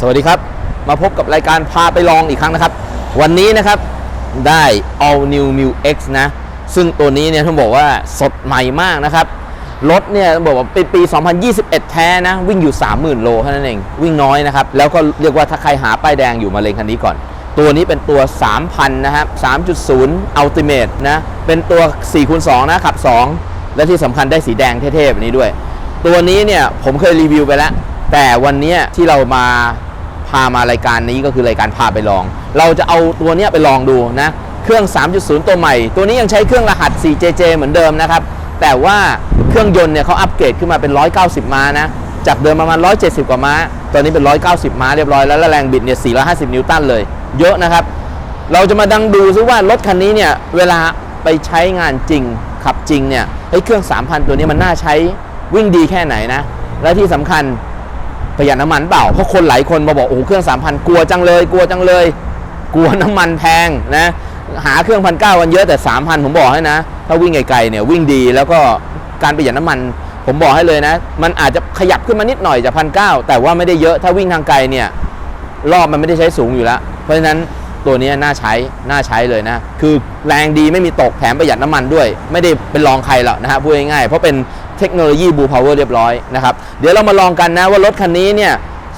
สวัสดีครับ มาพบกับรายการพาไปลองอีกครั้งนะครับ วันนี้นะครับได้ All New m u X นะ ซึ่งตัวนี้เนี่ยต้องบอกว่าสดใหม่มากนะครับ รถเนี่ยต้องบอกว่าเป็นปี 2021 แท้นะ วิ่งอยู่ 30,000 โลเท่านั้นเอง วิ่งน้อยนะครับ แล้วก็เรียกว่าถ้าใครหาป้ายแดงอยู่มาเลงคันนี้ก่อน ตัวนี้เป็นตัว 3,000 นะครับ 3.0 Ultimate นะ เป็นตัว 4x2 นะขับ 2 และที่สำคัญได้สีแดงเท่ๆแบบนี้ด้วย ตัวนี้เนี่ยผมเคยรีวิวไปแล้ว แต่วันนี้ที่เรามาพามารายการนี้ก็คือรายการพาไปลอง เราจะเอาตัวนี้ไปลองดูนะ เครื่อง 3.0 ตัวใหม่ ตัวนี้ยังใช้เครื่องรหัส 4JJ เหมือนเดิมนะครับ แต่ว่าเครื่องยนต์เนี่ยเขาอัปเกรดขึ้นมาเป็น 190 ม้านะ จากเดิมประมาณ 170 กว่าม้า ตอนนี้เป็น 190 ม้าเรียบร้อยแล้วแรงบิดเนี่ย 450 นิวตันเลย เยอะนะครับ เราจะมาดังดูซิว่ารถคันนี้เนี่ยเวลาไปใช้งานจริงขับจริงเนี่ยเฮ้เครื่อง 3,000 ตัวนี้มันน่าใช้วิ่งดีแค่ไหนนะ และที่สำคัญ ประหยัดน้ำมันเปล่าเพราะคนหลายคนมาบอกโอ้เครื่อง 3,000 กลัวจังเลย กลัวจังเลย กลัวน้ำมันแพงนะหาเครื่องพันเก้ากันเยอะแต่ 3,000 ผมบอกให้นะ ถ้าวิ่งไกลๆเนี่ยวิ่งดีแล้วก็การประหยัดน้ำมัน ผมบอกให้เลยนะ มันอาจจะขยับขึ้นมานิดหน่อยจากพันเก้าแต่ว่าไม่ได้เยอะถ้าวิ่งทางไกลเนี่ยรอบมันไม่ได้ใช้สูงอยู่แล้ว เพราะฉะนั้นตัวนี้น่าใช้ น่าใช้เลยนะ คือแรงดีไม่มีตกแถมประหยัดน้ำมันด้วย ไม่ได้เป็นรองใครหรอกนะฮะพูดง่ายๆ เพราะเป็น เทคโนโลยีบูพาวเวอร์เรียบร้อยนะครับเดี๋ยวเรามาลองกันนะว่ารถคันนี้เนี่ย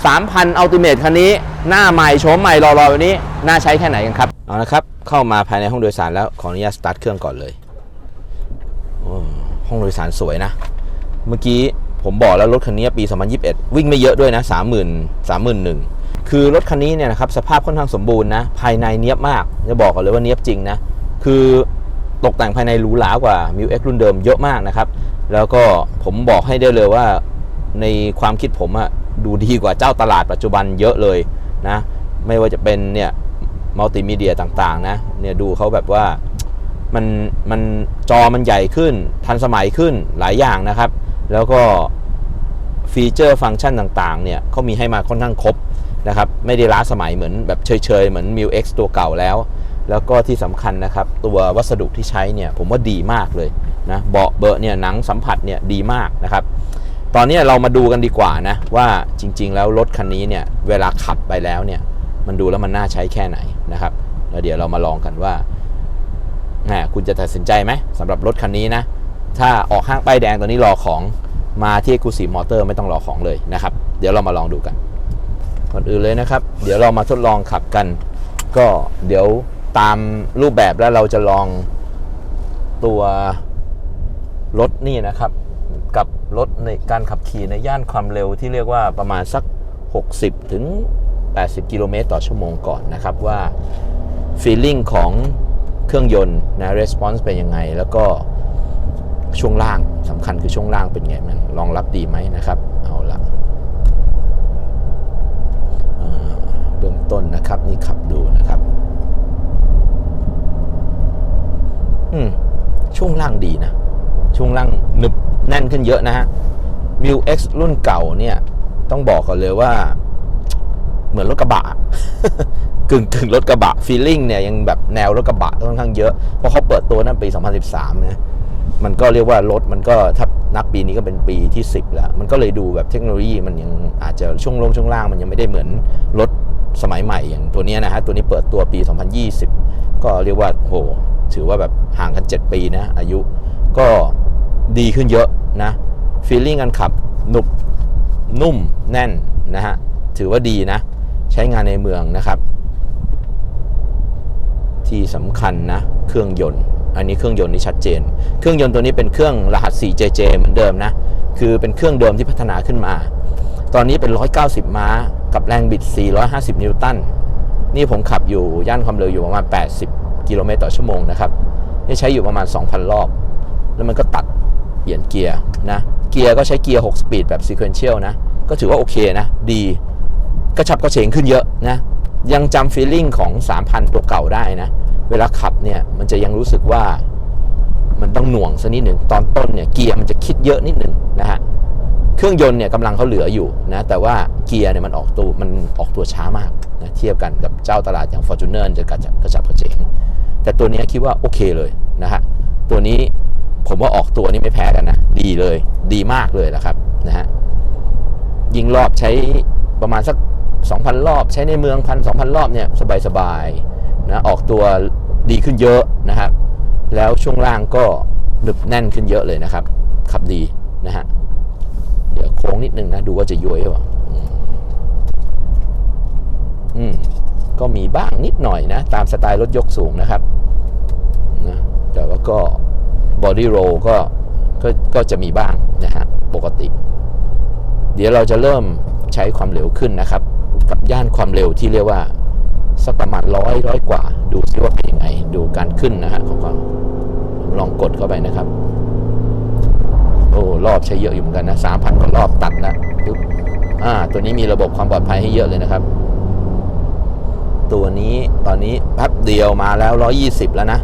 3,000 อัลติเมทคันนี้ หน้าใหม่โฉมใหม่รอๆแบบนี้ น่าใช้แค่ไหนกันครับ เอาละครับ เข้ามาภายในห้องโดยสารแล้วขออนุญาตสตาร์ทเครื่องก่อนเลย ห้องโดยสารสวยนะ เมื่อกี้ผมบอกแล้วรถคันนี้ปี 2021 วิ่งไม่เยอะด้วยนะ 30,000 31,000 คือรถคันนี้เนี่ยนะครับสภาพค่อนข้างสมบูรณ์นะ ภายในเนี้ยบมาก จะบอกกันเลยว่าเนี้ยบจริงนะ คือตกแต่งภายในหรูหรากว่า m ิ X รุ่นเดิมเยอะมากนะครับ แล้วก็ผมบอกให้ได้เลยว่าในความคิดผมอะดูดีกว่าเจ้าตลาดปัจจุบันเยอะเลยนะ ไม่ว่าจะเป็นเนี่ยมัลติมีเดียต่างๆนะเนี่ยดูเขาแบบว่ามันมันจอมันใหญ่ขึ้น ทันสมัยขึ้นหลายอย่างนะครับ แล้วก็ฟีเจอร์ฟังก์ชันต่างๆเนี่ยเขามีให้มาค่อนข้างครบนะครับ ไม่ได้ล้าสมัยเหมือนแบบเฉยๆ เหมือน m ิ X ตัวเก่าแล้ว แล้วก็ที่สำคัญนะครับ ตัววัสดุที่ใช้เนี่ยผมว่าดีมากเลย นะเบาะเบอะเนี่ยหนังสัมผัสเนี่ยดีมากนะครับ ตอนนี้เรามาดูกันดีกว่านะว่าจริง ๆ แล้วรถคันนี้เนี่ยเวลาขับไปแล้วเนี่ยมันดูแล้วมันน่าใช้แค่ไหนนะครับแล้วเดี๋ยวเรามาลองกันว่าคุณจะตัดสินใจไหมสำหรับรถคันนี้นะ ถ้าออกห้างป้ายแดงตัวนี้รอของมาที่กูสีมอเตอร์ไม่ต้องรอของเลยนะครับ เดี๋ยวเรามาลองดูกันก่อนอื่นเลยนะครับ เดี๋ยวเรามาทดลองขับกัน ก็เดี๋ยวตามรูปแบบแล้วเราจะลองตัว รถนี่นะครับ กับรถในการขับขี่ในย่านความเร็วที่เรียกว่าประมาณสัก 60 ถึง 80 กิโลเมตรต่อชั่วโมงก่อนนะครับว่า feeling ของเครื่องยนต์นะ response เป็นยังไง แล้วก็ช่วงล่างสำคัญคือช่วงล่างเป็นไงมันรองรับดีไหมนะครับ เอาละเอ่อเบื้องต้นนะครับ นี่ขับดูนะครับอืมช่วงล่างดีนะ ช่วงล่างหนึบแน่นขึ้นเยอะนะฮะ m ิ X รุ่นเก่าเนี่ย ต้องบอกก่อนเลยว่า เหมือนรถกระบะกึ่งกึ่งรถกระบะฟีลลิ่งเนี่ยยังแบบแนวรถกระบะค่อนข้างเยอะ เพราะเขาเปิดตัวนั่นปี 2013 นะ มันก็เรียกว่ารถมันก็ถ้านับปีนี้ก็เป็นปีที่ 10 แล้ว มันก็เลยดูแบบเทคโนโลยีมันยังอาจจะช่วงลงช่วงล่างมันยังไม่ได้เหมือนรถสมัยใหม่อย่างตัวเนี้ยนะฮะ ตัวนี้เปิดตัวปี 2020 ก็เรียกว่าโหถือว่าแบบห่างกัน 7 ปีนะอายุก็ ดีขึ้นเยอะนะฟีลลิ่งการขับหนุบนุ่มแน่นนะฮะถือว่าดีนะ ใช้งานในเมืองนะครับ ที่สำคัญนะ เครื่องยนต์ อันนี้เครื่องยนต์นี่ชัดเจน เครื่องยนต์ตัวนี้เป็นเครื่องรหัส 4JJ เหมือนเดิมนะ คือเป็นเครื่องเดิมที่พัฒนาขึ้นมา ตอนนี้เป็น 190 ม้า กับแรงบิด 450 นิวตัน นี่ผมขับอยู่ย่านความเร็วอยู่ประมาณ 80 กิโลเมตรต่อชั่วโมงนะครับ นี่ใช้อยู่ประมาณ 2,000 รอบ แล้วมันก็ตัด เปลี่ยนเกียร์นะเกียร์ก็ใช้เกียร์6สปีดแบบ sequential นะ ก็ถือว่าโอเคนะ ดี กระฉับกระเฉงขึ้นเยอะนะ ยังจำฟีลลิ่งของ 3,000 ตัวเก่าได้นะ เวลาขับเนี่ย มันจะยังรู้สึกว่ามันต้องหน่วงสักนิดหนึ่ง ตอนต้นเนี่ย เกียร์มันจะคิดเยอะนิดหนึ่งนะฮะ เครื่องยนต์เนี่ยกำลังเขาเหลืออยู่นะ แต่ว่าเกียร์เนี่ยมันออกตัวมันออกตัวช้ามากนะเทียบกันกับเจ้าตลาดอย่าง Fortuner จะกระฉับกระฉับกระเฉงแต่ตัวนี้คิดว่าโอเคเลยนะฮะตัวนี้ ผมว่าออกตัวนี่ไม่แพ้กันนะ ดีเลย ดีมากเลยละครับนะฮะยิงรอบใช้ประมาณสัก 2,000 รอบ ใช้ในเมืองพันสองพันรอบเนี่ยสบายๆนะออกตัวดีขึ้นเยอะนะครับ แล้วช่วงล่างก็หนึบแน่นขึ้นเยอะเลยนะครับ ขับดีนะฮะเดี๋ยวโค้งนิดนึงนะ ดูว่าจะย้วยหรือเปล่าอืมอืมก็มีบ้างนิดหน่อยนะ ตามสไตล์รถยกสูงนะครับนะแต่ว่าก็ บอดี้โรก็ก็ก็จะมีบ้างนะฮะปกติ เดี๋ยวเราจะเริ่มใช้ความเร็วขึ้นนะครับ กับย่านความเร็วที่เรียกว่าสักประมาณร้อยร้อยกว่า ดูซิว่าเป็นยังไง ดูการขึ้นนะฮะของความลองกดเข้าไปนะครับ โอ้รอบใช้เยอะอยู่เหมือนกันนะสามพันกว่ารอบตัดแล้วปึ๊บอ่า ตัวนี้มีระบบความปลอดภัยให้เยอะเลยนะครับ ตัวนี้ตอนนี้แป๊บเดียวมาแล้ว120แล้วนะ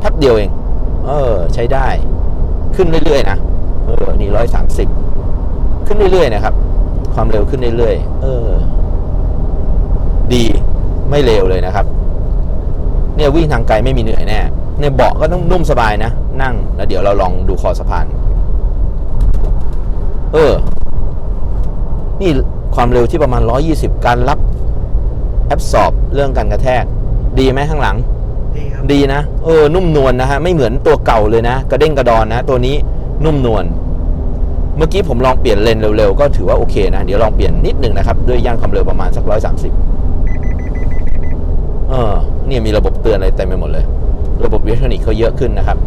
แป๊บเดียวเอง เออ ใช้ได้ ขึ้นเรื่อยๆนะเออนี่130ขึ้นเรื่อยๆนะครับ ความเร็วขึ้นเรื่อยๆเออ ดีไม่เลวเลยนะครับ เนี่ยวิ่งทางไกลไม่มีเหนื่อยแน่เนี่ยเบาะก็ต้องนุ่มสบายนะ นั่งแล้วเดี๋ยวเราลองดูคอสะพาน เออ นี่ความเร็วที่ประมาณ 120 การรับแอบสอบเรื่องการกระแทก ดีไหมข้างหลัง ดีครับดีนะเออนุ่มนวลนะฮะไม่เหมือนตัวเก่าเลยนะ กระเด้งกระดอนนะ ตัวนี้นุ่มนวลเมื่อกี้ผมลองเปลี่ยนเลนเร็วๆ ก็ถือว่าโอเคนะ เดี๋ยวลองเปลี่ยนนิดหนึ่งนะครับ ด้วยย่านความเร็วประมาณสักร้อยสามสิบเออเนี่ยมีระบบเตือนอะไรเต็มไปหมดเลย ระบบอิทรอนิกเขาเยอะขึ้นนะครับ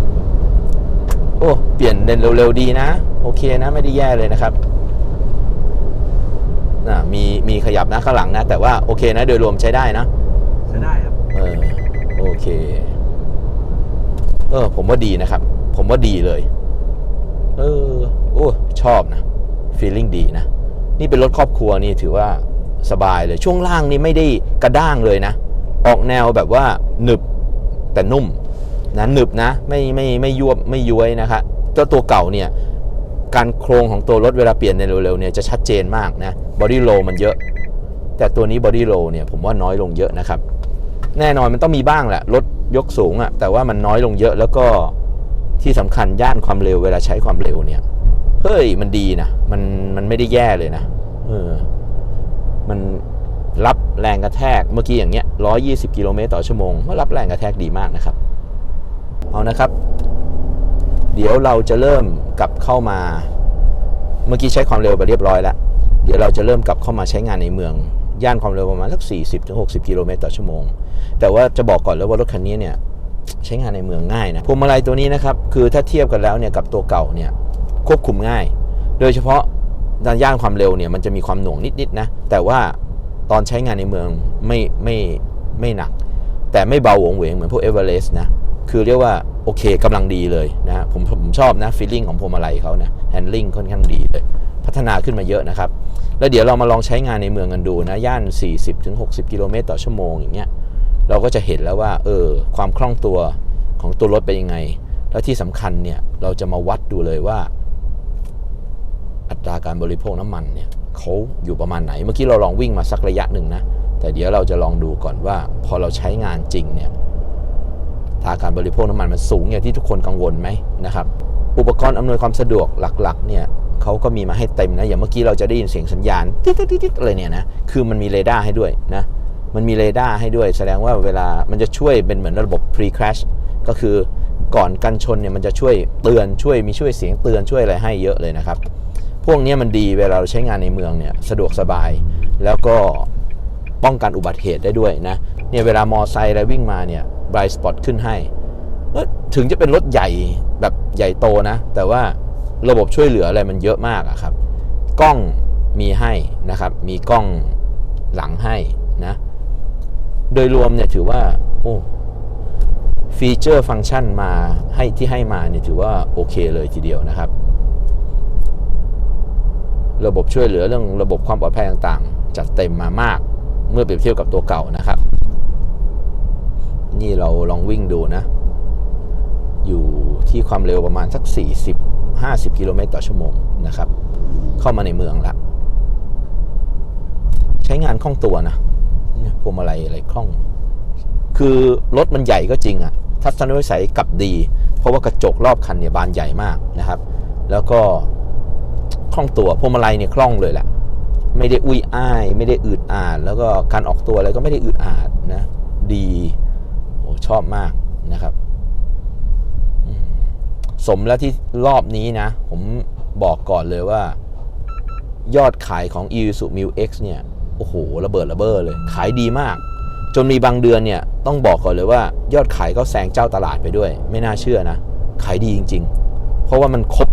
โอ้เปลี่ยนเลนเร็วๆดีนะ โอเคนะ ไม่ได้แย่เลยนะครับนะมีมีขยับนะข้างหลังนะ แต่ว่าโอเคนะ โดยรวมใช้ได้นะ ใช้ได้ครับ เออโอ เค เออ ผมว่าดีนะครับ ผมว่าดีเลย เออ โอ้ชอบนะฟีลลิ่งดีนะ นี่เป็นรถครอบครัวนี่ถือว่าสบายเลย ช่วงล่างนี่ไม่ได้กระด้างเลยนะ ออกแนวแบบว่าหนึบแต่นุ่มนะหนึบนะ ไม่ไม่ไม่ยวบไม่ย้วยนะครับเจ้าตัวเก่าเนี่ย การโครงของตัวรถเวลาเปลี่ยนในเร็วๆเนี่ยจะชัดเจนมากนะบอดี้โลมันเยอะ แต่ตัวนี้บอดี้โลเนี่ยผมว่าน้อยลงเยอะนะครับ แน่นอนมันต้องมีบ้างแหละรถยกสูงอะ่ะแต่ว่ามันน้อยลงเยอะแล้วก็ที่สำคัญย่านความเร็วเวลาใช้ความเร็วเนี่ยเฮ้ยมันดีนะมันมันไม่ได้แย่เลยนะเออมันรับแรงกระแทกเมื่อกี้อย่างเงี้ย120กิโลเมตรต่อชั่วโมงมันรับแรงกระแทกดีมากนะครับ เอานะครับ เดี๋ยวเราจะเริ่มกลับเข้ามา เมื่อกี้ใช้ความเร็วไปเรียบร้อยแล้วเดี๋ยวเราจะเริ่มกลับเข้ามาใช้งานในเมือง ย่านความเร็วประมาณสัก40-60 กิโลเมตรต่อชั่วโมง แต่ว่าจะบอกก่อนแล้วว่ารถคันนี้เนี่ยใช้งานในเมืองง่ายนะพวงมาลัยตัวนี้นะครับคือถ้าเทียบกันแล้วเนี่ยกับตัวเก่าเนี่ยควบคุมง่าย โดยเฉพาะด้านย่านความเร็วเนี่ยมันจะมีความหน่วงนิดๆนะแต่ว่าตอนใช้งานในเมืองไม่ไม่ไม่หนัก แต่ไม่เบาหวงเหวงเหมือนพวกเอเวอเรสต์นะคือเรียกว่าโอเคกำลังดีเลยนะผมผมชอบนะฟีลลิ่งของพวงมาลัยเขานะแฮนดิ้งค่อนข้างดีเลย พัฒนาขึ้นมาเยอะนะครับ แล้วเดี๋ยวเรามาลองใช้งานในเมืองกันดูนะ ย่าน 40-60 กิโลเมตรต่อชั่วโมงอย่างเงี้ย เราก็จะเห็นแล้วว่า เออ ความคล่องตัวของตัวรถเป็นยังไง แล้วที่สำคัญเนี่ย เราจะมาวัดดูเลยว่า อัตราการบริโภคน้ำมันเนี่ยเขาอยู่ประมาณไหน เมื่อกี้เราลองวิ่งมาสักระยะหนึ่งนะ แต่เดี๋ยวเราจะลองดูก่อนว่า พอเราใช้งานจริงเนี่ยตาการบริโภคน้ำมันมันสูงอย่างที่ทุกคนกังวลไหมนะครับ อุปกรณ์อำนวยความสะดวกหลักๆ เนี่ยเขาก็มีมาให้เต็มนะ อย่างเมื่อกี้เราจะได้ยินเสียงสัญญาณติ๊ดๆๆๆอะไรเนี่ยนะ คือมันมีเรดาร์ให้ด้วยนะ มันมีเรดาร์ให้ด้วย แสดงว่าเวลามันจะช่วยเป็นเหมือนระบบ pre crash ก็คือก่อนกันชนเนี่ยมันจะช่วยเตือนช่วยมีช่วยเสียงเตือนช่วยอะไรให้เยอะเลยนะครับ พวกนี้มันดีเวลาเราใช้งานในเมืองเนี่ยสะดวกสบาย แล้วก็ป้องกันอุบัติเหตุได้ด้วยนะเนี่ยเวลามอไซค์อะไรวิ่งมาเนี่ยไบรสปอตขึ้นให้ถึงจะเป็นรถใหญ่แบบใหญ่โตนะ แต่ว่าระบบช่วยเหลืออะไรมันเยอะมากอะครับ กล้องมีให้นะครับ มีกล้องหลังให้นะ โดยรวมเนี่ยถือว่า โอ้ฟีเจอร์ฟังก์ชันมาให้ที่ให้มาเนี่ยถือว่าโอเคเลยทีเดียวนะครับ ระบบช่วยเหลือเรื่องระบบความปลอดภัยต่างๆ จัดเต็มมามากเมื่อเปรียบเทียบกับตัวเก่านะครับ นี่เราลองวิ่งดูนะ อยู่ที่ความเร็วประมาณสัก 40 50 กิโลเมตรต่อชั่วโมงนะครับ เข้ามาในเมืองละ ใช้งานคล่องตัวนะ พวงมาลัยอะไรคล่อง คือรถมันใหญ่ก็จริงอะทัศนวิสัยกลับดี เพราะว่ากระจกรอบคันเนี่ยบานใหญ่มากนะครับ แล้วก็คล่องตัวพวงมาลัยเนี่ยคล่องเลยแหละไม่ได้อุ้ยอ้าย ไม่ได้อืดอาดแล้วก็การออกตัวอะไรก็ไม่ได้อืดอาดนะ ดีโอ้ชอบมากนะครับสมแล้วที่รอบนี้นะ ผมบอกก่อนเลยว่า ยอดขายของ Isuzu m i X เนี่ย โอ้โหระเบิดระเบ้อเลย ขายดีมาก จนมีบางเดือนเนี่ยต้องบอกก่อนเลยว่า ยอดขายก็แซงเจ้าตลาดไปด้วย ไม่น่าเชื่อนะ ขายดีจริง ๆ เพราะว่ามันครบ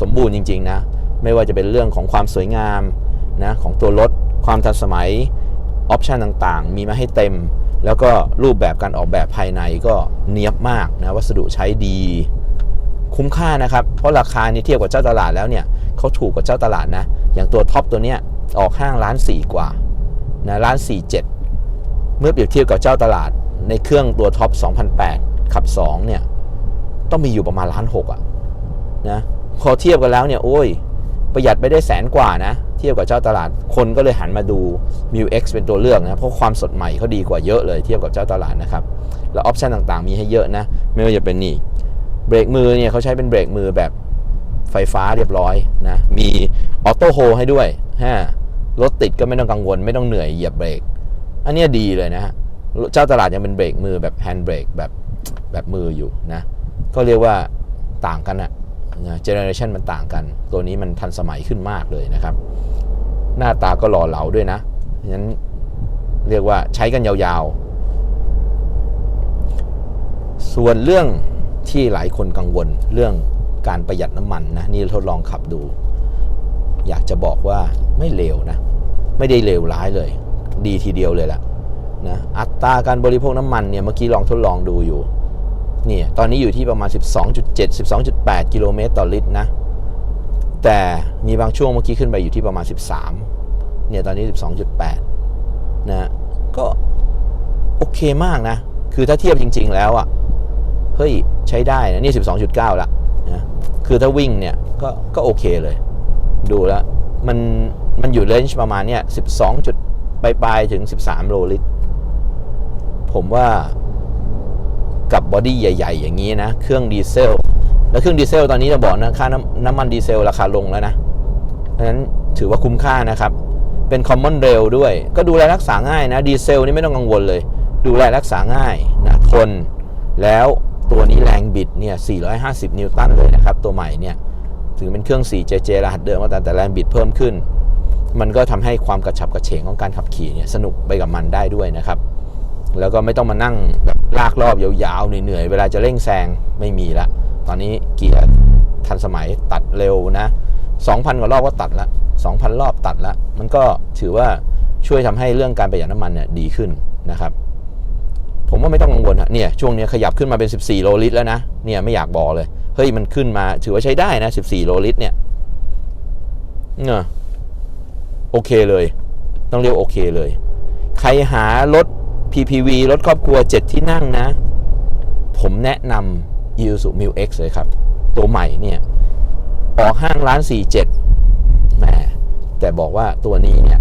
สมบูรณ์จริง ๆ นะ ไม่ว่าจะเป็นเรื่องของความสวยงามนะของตัวรถความทันสมัยออปชันต่างๆ มีมาให้เต็ม แล้วก็รูปแบบการออกแบบภายในก็เนียบมากนะวัสดุใช้ดี คุ้มค่านะครับ เพราะราคานี่เทียบกับเจ้าตลาดแล้วเนี่ยเขาถูกกว่าเจ้าตลาดนะ อย่างตัวท็อปตัวเนี้ย ออกห้างล้านสี่กว่านะล้านสี่เจ็ดเมื่อเปรียบเทียบกับเจ้าตลาดในเครื่องตัวท็อป2008 ขับ 2 เนี่ย ต้องมีอยู่ประมาณล้านหกอะนะพอเทียบกันแล้วเนี่ย โอ้ย ประหยัดไปได้แสนกว่านะ เทียบกับเจ้าตลาดคนก็เลยหันมาดู m i X เป็นตัวเลือกนะ เพราะความสดใหม่เขาดีกว่าเยอะเลยเทียบกับเจ้าตลาดนะครับ แล้วออปชันต่างๆมีให้เยอะนะ ไม่ว่าจะเป็นนี่เบรกมือเนี่ยเขาใช้เป็นเบรกมือแบบไฟฟ้าเรียบร้อยนะมีออโต้โฮให้ด้วย ฮะรถติดก็ไม่ต้องกังวล ไม่ต้องเหนื่อยเหยียบเบรก อันนี้ดีเลยนะฮะเจ้าตลาดยังเป็นเบรกมือแบบแฮนด์เบรกแบบแบบมืออยู่นะ ก็เรียกว่าต่างกันอะเจเนอเรชันมันต่างกัน ตัวนี้มันทันสมัยขึ้นมากเลยนะครับ หน้าตาก็หล่อเหลาด้วยนะงั้นเรียกว่าใช้กันยาวๆ ส่วนเรื่องที่หลายคนกังวลเรื่องการประหยัดน้ำมันนะ นี่ทดลองขับดู อยากจะบอกว่าไม่เลวนะ ไม่ได้เลวร้ายเลย ดีทีเดียวเลยล่ะนะอัตราการบริโภคน้ำมันเนี่ยเมื่อกี้ลองทดลองดูอยู่เนี่ยตอนนี้อยู่ที่ประมาณ 12.7 12.8 กิโลเมตรต่อลิตรนะ แต่มีบางช่วงเมื่อกี้ขึ้นไปอยู่ที่ประมาณ 13 เนี่ยตอนนี้ 12.8 นะ ก็โอเคมากนะ คือถ้าเทียบจริง ๆ แล้วอะ่ะ เฮ้ย ใช้ได้นะ นี่ 12.9 ละนะ คือถ้าวิ่งเนี่ย ก็ก็โอเคเลย ดูแล้ว มันมันอยู่เลนจ์ประมาณเนี่ย12จุดปลายๆถึง13โลลิตร ผมว่ากับบอดี้ใหญ่ ๆ อย่างนี้นะ เครื่องดีเซล แล้วเครื่องดีเซลตอนนี้จะบอกนะค่าน้ำน้ำมันดีเซลราคาลงแล้วนะเพราะฉะนั้นถือว่าคุ้มค่านะครับ เป็นคอมมอนเรลด้วย ก็ดูแลรักษาง่ายนะ ดีเซลนี่ไม่ต้องกังวลเลย ดูแลรักษาง่ายนะทนแล้วตัวนี้แรงบิดเนี่ย450 นิวตันเลยนะครับ ตัวใหม่เนี่ย ถึงเป็นเครื่อง 4JJ รหัสเดิมก็ตามแต่แรงบิดเพิ่มขึ้น มันก็ทำให้ความกระฉับกระเฉงของการขับขี่เนี่ยสนุกไปกับมันได้ด้วยนะครับ แล้วก็ไม่ต้องมานั่งแบบลากรอบยาวๆเหนื่อยๆเวลาจะเร่งแซงไม่มีละ ตอนนี้เกียร์ทันสมัยตัดเร็วนะ 2,000 กว่ารอบก็ตัดละ 2,000 รอบตัดละ มันก็ถือว่าช่วยทำให้เรื่องการประหยัดน้ำมันเนี่ยดีขึ้นนะครับ ผมว่าไม่ต้องกังวลอะเนี่ยช่วงนี้ขยับขึ้นมาเป็น 14 โลลิตรแล้วนะ เนี่ยไม่อยากบอกเลย เฮ้ยมันขึ้นมา ถือว่าใช้ได้นะ 14 โลลิตรเนี่ยเนะโอเคเลย ต้องเรียกโอเคเลย ใครหารถ PPV รถครอบครัว 7 ที่นั่งนะ ผมแนะนำ Isuzu m i X เลยครับ ตัวใหม่เนี่ย ออกห้างร้าน 47แหมแต่บอกว่าตัวนี้เนี่ย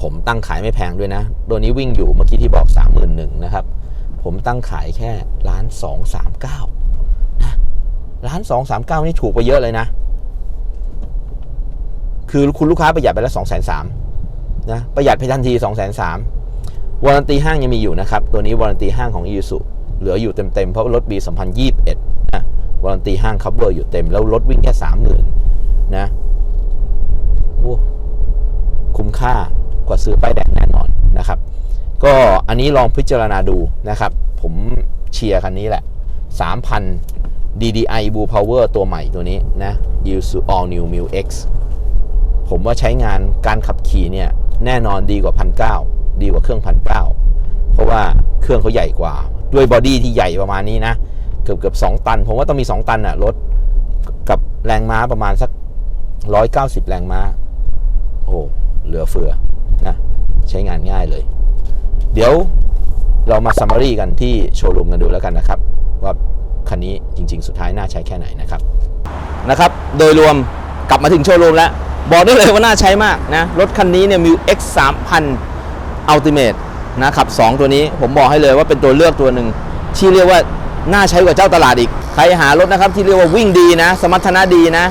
ผมตั้งขายไม่แพงด้วยนะ ตัวนี้วิ่งอยู่เมื่อกี้ที่บอก 31,000นะครับ ผมตั้งขายแค่ล้าน 239 ล้าน239นี่ถูกไปเยอะเลยนะ คือคุณลูกค้าประหยัดไปแล้ว2 3 0 0 0นสามนะประหยัดไปทันที2 3 0 0 0วารันตีห้างยังมีอยู่นะครับ ตัวนี้วารันตีห้างของ i s u เหลืออยู่เต็มๆ เพราะรถปี2021นะวารันตีห้าง cover อร์อยู่เต็ม แล้วรถวิ่งแค่30,000นะโอ้คุ้มค่ากว่าซื้อป้ายแดงแน่นอนนะครับ ก็อันนี้ลองพิจารณาดูนะครับ ผมเชียร์คันนี้แหละ 3,000 DDI Blue Power ตัวใหม่ตัวนี้นะ Isuzu All New m i X ผมว่าใช้งานการขับขี่เนี่ย แน่นอนดีกว่าพันเดีกว่าเครื่องพันเเพราะว่าเครื่องเขาใหญ่กว่า ด้วยบอดี้ที่ใหญ่ประมาณนี้นะ เกือบเกือบสตัน ผมว่าต้องมี 2 ตันอะรถกับแรงม้าประมาณสัก 190 แรงม้า โอ้เหลือเฟือนะใช้งานง่ายเลย เดี๋ยวเรามาซัมมารีกันที่โชว์รูมกันดูแล้วกันนะครับ ว่า คันนี้จริง ๆ สุดท้ายน่าใช้แค่ไหนนะครับนะครับ โดยรวมกลับมาถึงโชว์รูมแล้ว บอกได้เลยว่าน่าใช้มากนะ รถคันนี้เนี่ยมิว X 3000 Ultimate นะขับ 2 ตัวนี้ผมบอกให้เลยว่าเป็นตัวเลือกตัวหนึ่งที่เรียกว่าน่าใช้กว่าเจ้าตลาดอีก ใครหารถนะครับที่เรียกว่าวิ่งดีนะ สมรรถนะดีนะ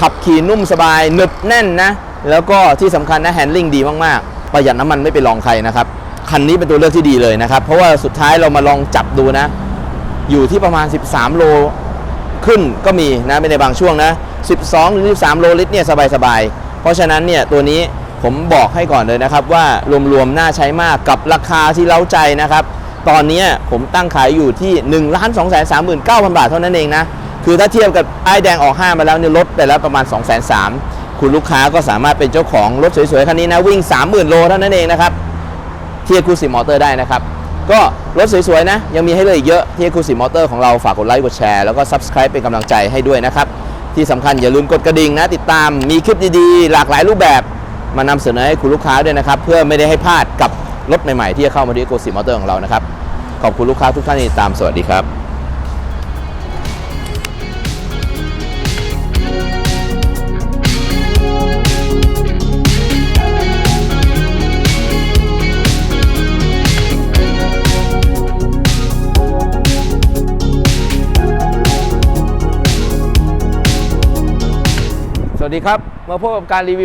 ขับขี่นุ่มสบายหนึบแน่นนะ แล้วก็ที่สำคัญนะแฮนด์ลิงดีมากๆ ประหยัดน้ำมันไม่ไปลองใครนะครับ คันนี้เป็นตัวเลือกที่ดีเลยนะครับ เพราะว่าสุดท้ายเรามาลองจับดูนะ อยู่ที่ประมาณ 13 โลขึ้นก็มีนะในบางช่วงนะ 12 หรือ 13 โลลิตรเนี่ยสบายๆ เพราะฉะนั้นเนี่ยตัวนี้ผมบอกให้ก่อนเลยนะครับว่ารวมๆ น่าใช้มากกับราคาที่เล้าใจนะครับ ตอนนี้ผมตั้งขายอยู่ที่ 1 2 3 9 0 0 0 บาทเท่านั้นเองนะ คือถ้าเทียบกับไอ้แดงออก 5 มาแล้วเนี่ยลดไปแล้วประมาณ 2 3 0 0 0คุณลูกค้าก็สามารถเป็นเจ้าของรถสวยๆ คันนี้นะ วิ่ง 30,000 โลเท่านั้นเองนะครับ เที่คูสิมอเตอร์ได้นะครับ ก็รถสวยๆนะ ยังมีให้เลยอีกเยอะที่คูซีมอเตอร์ของเราฝากกดไลค์กดแชร์แล้วก็ Subscribe เป็นกำลังใจให้ด้วยนะครับ ที่สำคัญอย่าลืมกดกระดิ่งนะ ติดตามมีคลิปดีๆ หลากหลายรูปแบบมานำเสนอให้คุณลูกค้าด้วยนะครับ เพื่อไม่ได้ให้พลาดกับรถใหม่ๆ ที่จะเข้ามาที่คูซีมอเตอร์ของเรานะครับขอบคุณลูกค้าทุกท่านที่ติดตามสวัสดีครับ ดีครับ มาพบกับการรีวิว